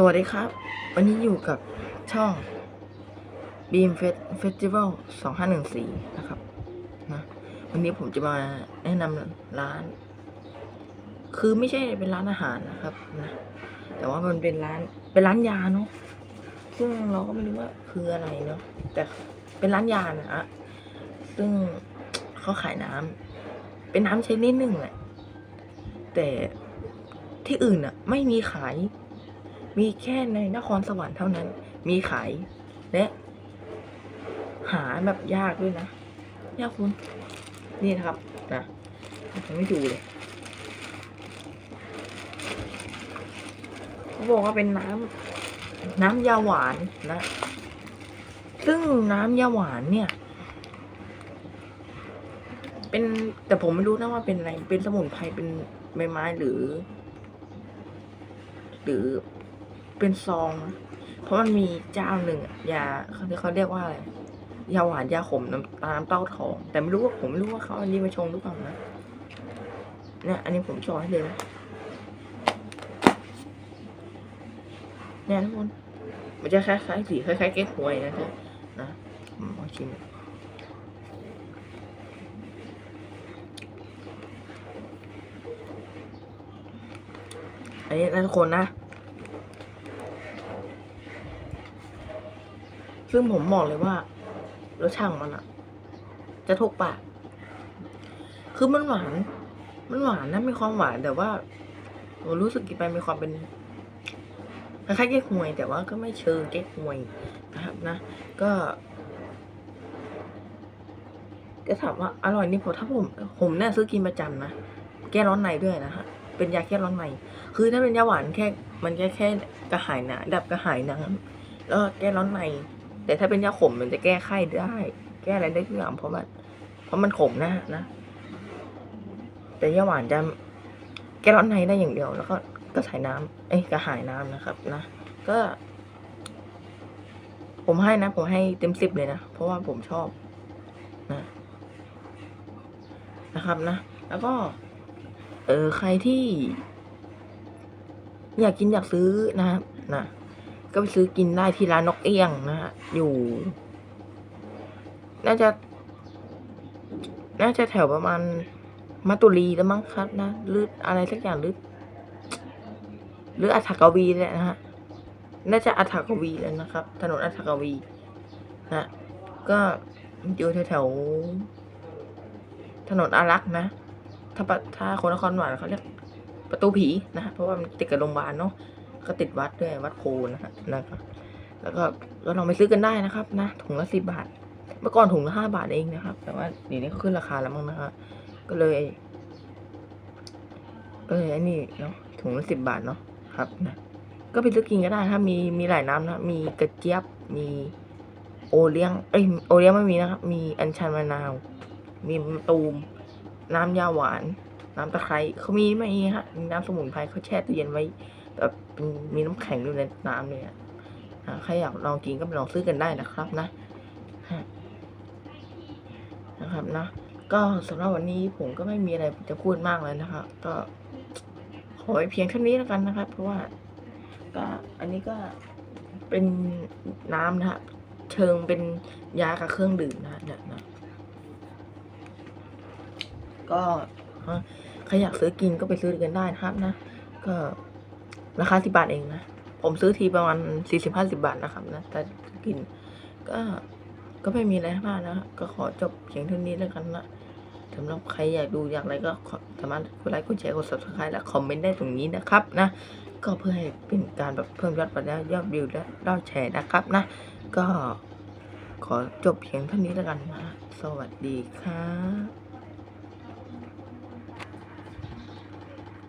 สวัสดีครับ วันนี้อยู่กับช่อง Beam Festival 2514 นะครับนะวันนี้ผมจะมาแนะนำร้าน คือไม่ใช่เป็นร้านอาหารนะครับนะแต่ว่ามันเป็นร้านเป็นร้านยาเนาะซึ่งเราก็ไม่รู้ว่าคืออะไรเนาะแต่เป็นร้านยานะฮะซึ่งเขาขายน้ำเป็นน้ำชนิดหนึ่งแหละแต่ที่อื่นอะไม่มีขาย มีแค่ในนครสวรรค์เท่านั้น มีขาย และ หาแบบยากด้วยนะยากคุณ นี่นะครับนะผมไม่ดูเลยเขาบอกว่าเป็นน้ำน้ำยาหวานนะ ซึ่งน้ำยาหวานเนี่ย เป็นแต่ผมไม่รู้นะว่าเป็นอะไร เป็นสมุนไพรเป็นใบไม้หรือ หรือ เป็นซอง เพราะมันมีเจ้าหนึ่งยาเขาเขาเรียกว่าอะไรยาหวานยาขมน้ำตาน้ำเต้าทอง แต่ไม่รู้ว่าผมไม่รู้ว่าเขาอันนี้มาชงหรือเปล่านะเนี่ยอันนี้ผมชงให้เลยนะเนี่ยทุกคนมันจะคล้ายๆสีคล้ายๆเก๊กฮวยนะจ๊ะนะผมลองชิมอันนี้นะทุกคนนะ ซึ่งผมบอกเลยว่ารสชาติมันอะจะถูกปาก คือมันหวาน มันหวานนะมีความหวานแต่ว่าผมรู้สึกกินไปมีความเป็นคล้ายๆเก๊กฮวย แต่ว่าก็ไม่เชิงเก๊กฮวยนะครับนะ ก็จะถามว่าอร่อยนี่ผมถ้าผมผมเนี่ยซื้อกินประจำนะแก้ร้อนในด้วยนะฮะเป็นยาแก้ร้อนในคือถ้าเป็นยาหวานแค่ มันแค่แค่กระหายน้ำดับกระหายน้ำแล้วแก้ร้อนใน แต่ถ้าเป็นยาขมมันจะแก้ไข้ได้ แก้อะไรได้ทุกอย่างเพราะมัน เพราะมันขมนะนะ แต่ยาหวานจะแก้ร้อนในได้อย่างเดียวแล้วก็กระหายน้ำเอ้ยกระหายน้ำนะครับ นะก็ ผมให้นะ ผมให้เต็มสิบเลยนะเพราะว่าผมชอบนะนะครับนะแล้วก็ เออใครที่ อยากกินอยากซื้อนะครับนะ ก็ไปซื้อกินได้ที่ร้านนกเอี้ยงนะฮะ อยู่ น่าจะ น่าจะแถวประมาณมัตตุรีแล้วมั้งครับนะหรืออะไรสักอย่างหรือ หรืออัฐกวีเลยนะฮะ น่าจะอัฐกวีเลยนะครับ ถนนอัฐกวีนะก็อยู่แถวถนนอารักษ์นะ ถ้าถ้าคนนครหวานเขาเรียกประตูผีนะเพราะว่ามันติดกับโรงพยาบาลเนาะ ก็ติดวัดด้วยวัดโพนะฮะนะครับ แล้วก็ก็ลองไปซื้อกันได้นะครับนะถุงละสิบบาท เมื่อก่อนถุงละห้าบาทเองนะครับ แต่ว่าเดี๋ยวนี้เขาขึ้นราคาแล้วมั้งนะครับก็เลย ก็เลยอันนี้เนาะถุงละสิบบาทเนาะครับนะก็ไปซื้อกินก็ได้ถ้ามีมีหลายน้ำนะ มีกระเจี๊ยบมีโอเลี้ยงเอ้ยโอเลี้ยงไม่มีนะครับ มีอัญชันมะนาว มีมะตูม น้ำยาหวาน น้ำตะไคร้เขามีไหมฮะมีน้ำสมุนไพรเขาแช่ตู้เย็นไว้ แบบมีน้ำแข็งอยู่ในน้ำเลยอะอ่าใครอยากลองกินก็ไปลองซื้อกันได้นะครับนะนะครับนะ ก็สำหรับวันนี้ผมก็ไม่มีอะไรจะพูดมากเลยนะครับ ก็ขอเพียงเท่านี้แล้วกันนะครับ เพราะว่าก็อันนี้ก็เป็นน้ำนะฮะเชิงเป็นยากับเครื่องดื่มนะเนี่ยนะก็ใครอยากซื้อกินก็ไปซื้อกันได้นะครับนะ ก็ ราคาสิบาทเองนะ ผมซื้อทีประมาณสี่สิบห้าสิบาทนะครับนะ แต่กิน ก็ก็ไม่มีอะไรมากนะ ก็ขอจบเพียงเท่านี้แล้วกันนะสำหรับใครอยากดูอย่างไรก็สามารถกดไลค์กดแชร์กด subscribe และคอมเมนต์ได้ตรงนี้นะครับนะ ก็เพื่อให้เป็นการแบบเพิ่มยอดวิวยอดวิวและยอดแชร์นะครับนะ ก็ขอจบเพียงเท่านี้แล้วกันนะ สวัสดีครับ